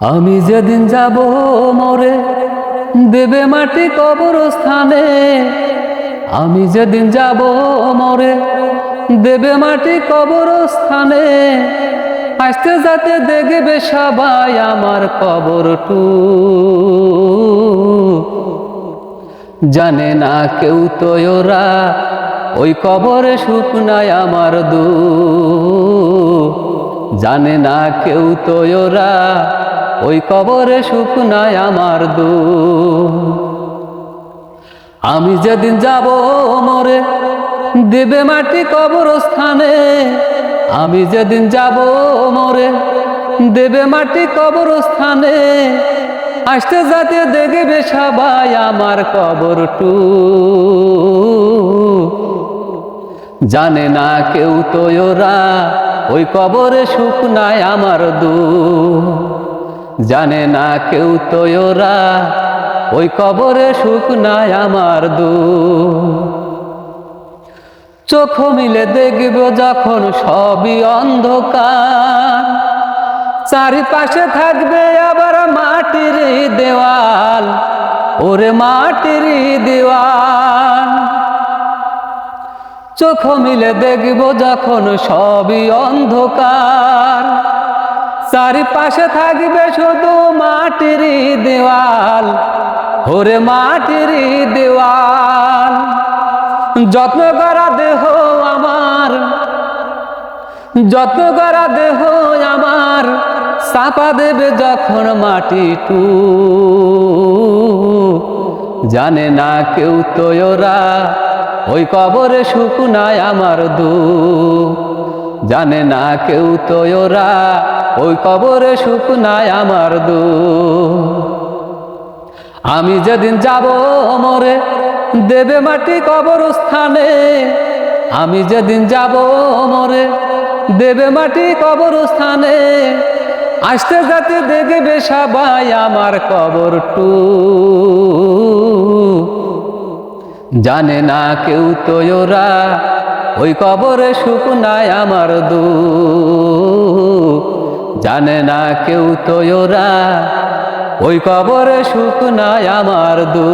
আমি যেদিন যাব মরে, দেবে মাটি কবরস্থানে। আমি যেদিন যাব মরে, দেবে মাটি কবরস্থানে। আসতে যাতে দেখবে সবাই আমার কবরটু জানে না কেউ তো ওরা, ওই কবরে সুখ নাই আমার দু জানে না কেউ তো ওরা ওই কবরে সুখ নাই আমার দু আমি যেদিন যাব মরে দেবে মাটি কবরস্থানে। আমি যেদিন যাব মরে দেবে মাটি কবরস্থানে। আসতে যাতে দেখবে সবাই আমার কবরটু জানে না কেউ তো ওরা, ওই কবরে সুখ নাই আমার দু জানে না কেউ তো ওরা, ওই কবরে সুখ নাই আমার দু চোখ মিলে দেখব যখন সবই অন্ধকার। চারিপাশে থাকবে আবার মাটির দেওয়াল, ওরে মাটির দেওয়াল। চোখ মিলে দেখব যখন সবই অন্ধকার। চারিপাশে থাকবে শুধু মাটির দেওয়াল ওরে মাটির দেওয়াল। যত্ন করা দেহ আমার, যত্ন করা দেহ আমার, চাপা দেবে যখন মাটি টু জানে না কেউ তো ওরা, ওই কবরে সুখ নাই আমার দু জানে না কেউ তো ওরা ওই কবরে সুখ নাই আমার দু আমি যেদিন যাব মরে, দেবে মাটি কবরস্থানে। আমি যেদিন যাব মরে, দেবে মাটি কবরস্থানে। আসতে যাতে দেখবে সবাই আমার কবর টু জানে না কেউ তো ওরা, ওই কবরে সুখ নাই আমার দু জানে না কেউ তো ওরা। ওই কবরে সুখ নাই আমার দু